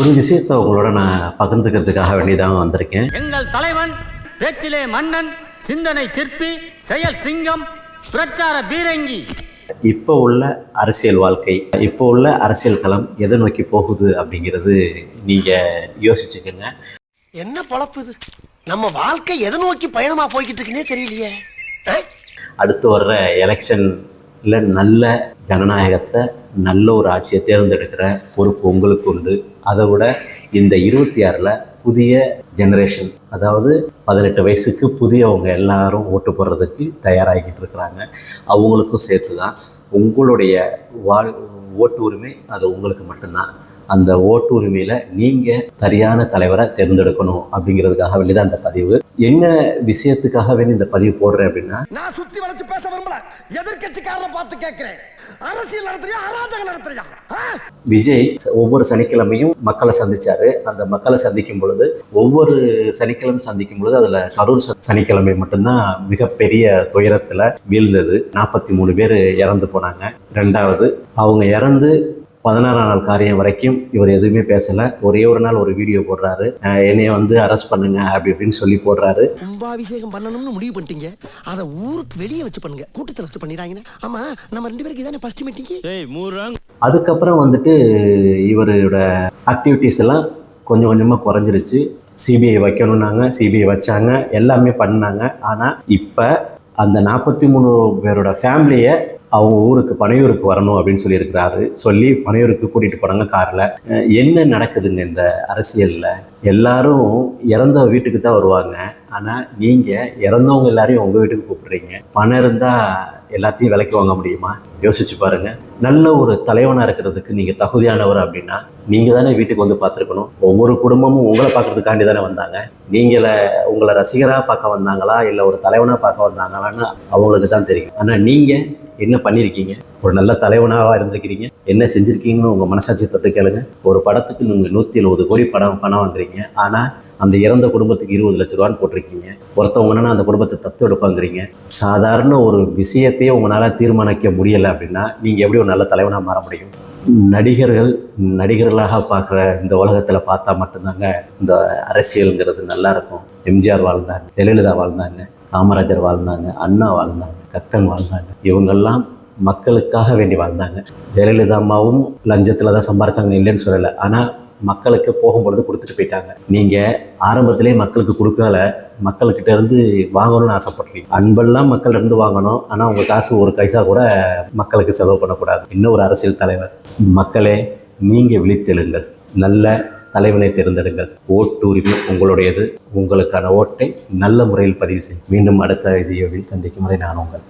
ஒரு விஷயத்தை உங்களோட நான் பகிர்ந்துக்கிறதுக்காக வேண்டியதாக வந்திருக்கேன். எங்கள் தலைவன் பேச்சிலே மன்னன் சிந்தனை சிற்பி செயல் சிங்கம் பிரச்சார பீரங்கி. இப்போ உள்ள அரசியல் வாழ்க்கை இப்போ உள்ள அரசியல் களம் எதை நோக்கி போகுது அப்படிங்கிறது நீங்கள் யோசிச்சுக்கோங்க. என்ன பொழப்பு இது? நம்ம வாழ்க்கை எதை நோக்கி பயணமா போய்கிட்டு இருக்குன்னே தெரியலையே? அடுத்து வர்ற இல்லை நல்ல ஜனநாயகத்தை நல்ல ஒரு ஆட்சியை தேர்ந்தெடுக்கிற பொறுப்பு உங்களுக்கு உண்டு. அதை விட இந்த இருபத்தி ஆறில் புதிய ஜெனரேஷன் அதாவது பதினெட்டு வயசுக்கு புதியவங்க எல்லாரும் ஓட்டு போடுறதுக்கு தயாராகிக்கிட்டு இருக்கிறாங்க. அவங்களுக்கும் சேர்த்து தான் உங்களுடைய வாழ் ஓட்டு உரிமை அது உங்களுக்கு மட்டும்தான். அந்த ஓட்டு உரிமையில் நீங்கள் சரியான தலைவரை தேர்ந்தெடுக்கணும் அப்படிங்கிறதுக்காக வேண்டியதான் அந்த பதிவு. என்ன விஷயத்துக்காக வேண்டி இந்த பதிவு போடுறேன் அப்படின்னா நான் வளைச்சு பேச எதிர்கட்சிக்காரரை பார்த்து கேட்கிறேன். அரசியல் நடத்துறியா அராஜகம் நடத்துறியா? விஜய் ச- ஒவ்வொரு சனிக்கிழமையும் மக்களை சந்திச்சாரு. அந்த மக்களை சந்திக்கும் பொழுது ஒவ்வொரு சனிக்கிழமை சந்திக்கும் பொழுது அதுல கரூர் ச- சனிக்கிழமை மட்டும்தான் மிகப்பெரிய துயரத்துல வீழ்ந்தது. நாற்பத்தி மூணு பேர் இறந்து போனாங்க. ரெண்டாவது அவங்க இறந்து பதினாறாம் நாள் காரியம் வரைக்கும் இவர் எதுவுமே பேசல. ஒரே ஒரு நாள் ஒரு வீடியோ போடுறாரு. என்னைய வந்து அரெஸ்ட் பண்ணுங்க அப்படி இப்படின்னு சொல்லி போடுறாரு. கும்பாபிஷேகம் பண்ணணும்னு முடிவு பண்ணிட்டீங்க. அதை ஊருக்கு வெளியே வச்சு பண்ணுங்க. கூட்டத்தில் வச்சு பண்ணிடுறாங்க ஆமா நம்ம ரெண்டு பேருக்கு இதானே ஃபர்ஸ்ட் மீட்டிங் அதுக்கப்புறம் வந்துட்டு இவரோட ஆக்டிவிட்டீஸ் எல்லாம் கொஞ்சம் கொஞ்சமாக குறைஞ்சிருச்சு. சிபிஐ வைக்கணும்னாங்க சிபிஐ வச்சாங்க எல்லாமே பண்ணாங்க. ஆனால் இப்போ அந்த நாற்பத்தி மூணு பேரோட ஃபேமிலியை அவங்க ஊருக்கு பனையூருக்கு வரணும் அப்படின்னு சொல்லியிருக்கிறாரு. சொல்லி பனையூருக்கு கூட்டிகிட்டு போனாங்க காரில். என்ன நடக்குதுங்க இந்த அரசியலில்? எல்லாரும் இறந்த வீட்டுக்கு தான் வருவாங்க. ஆனால் நீங்கள் இறந்தவங்க எல்லாரையும் உங்கள் வீட்டுக்கு கூப்பிடுறீங்க. பணம் இருந்தால் எல்லாத்தையும் விலைக்கு வாங்க முடியுமா? யோசிச்சு பாருங்க. நல்ல ஒரு தலைவனாக இருக்கிறதுக்கு நீங்கள் தகுதியானவர் அப்படின்னா நீங்கள் தானே வீட்டுக்கு வந்து பார்த்துருக்கணும். ஒவ்வொரு குடும்பமும் உங்களை பார்க்கறதுக்காண்டி தானே வந்தாங்க. நீங்கள உங்களை ரசிகராக பார்க்க வந்தாங்களா? இல்லை ஒரு தலைவனாக பார்க்க வந்தாங்களான்னு அவங்களுக்கு தான் தெரியும். ஆனால் நீங்கள் என்ன பண்ணியிருக்கீங்க ஒரு நல்ல தலைவனாக இருந்திருக்கிறீங்க. என்ன செஞ்சுருக்கீங்கன்னு உங்கள் மனசாட்சி தொட்டு கேளுங்க. ஒரு படத்துக்கு நீங்கள் நூற்றி எழுபது கோடி படம் பணம் வாங்குறீங்க. ஆனால் அந்த இறந்த குடும்பத்துக்கு இருபது லட்ச ரூபான்னு போட்டிருக்கீங்க. ஒருத்தவங்கன்னா அந்த குடும்பத்தை தத்து எடுப்பாங்கிறீங்க. சாதாரண ஒரு விஷயத்தையே உங்களால் தீர்மானிக்க முடியலை அப்படின்னா நீங்கள் எப்படி ஒரு நல்ல தலைவனாக மாற முடியும்? நடிகர்கள் நடிகர்களாக பார்க்குற இந்த உலகத்தில் பார்த்தா மட்டும்தாங்க இந்த அரசியலுங்கிறது நல்லாயிருக்கும் எம்ஜிஆர் வாழ்ந்தாங்க ஜெயலலிதா வாழ்ந்தாங்க காமராஜர் வாழ்ந்தாங்க அண்ணா வாழ்ந்தாங்க கக்கன் வாழ்ந்தாங்க. இவங்கெல்லாம் மக்களுக்காக வேண்டி வாழ்ந்தாங்க. ஜெயலலிதா அம்மாவும் லஞ்சத்தில் தான் சம்பாரிச்சாங்க இல்லைன்னு சொல்லலை. ஆனால் மக்களுக்கு போகும்பொழுது கொடுத்துட்டு போயிட்டாங்க. நீங்கள் ஆரம்பத்திலே மக்களுக்கு கொடுக்கல மக்கள்கிட்ட இருந்து வாங்கணும்னு ஆசைப்படுறீங்க. அன்பெல்லாம் மக்கள் இருந்து வாங்கணும். ஆனால் உங்கள் காசு ஒரு பைசா கூட மக்களுக்கு செலவு பண்ணக்கூடாது. இன்னும் ஒரு அரசியல் தலைவர். மக்களே நீங்கள் விழித்தெழுங்கள். நல்ல தலைவனை தேர்ந்தெடுங்கள். ஓட்டுரிமை உங்களுடையது. உங்களுக்கான ஓட்டை நல்ல முறையில் பதிவு செய்யும் மீண்டும் அடுத்த வீடியோவில் சந்திக்கும் வரை நான் உங்கள்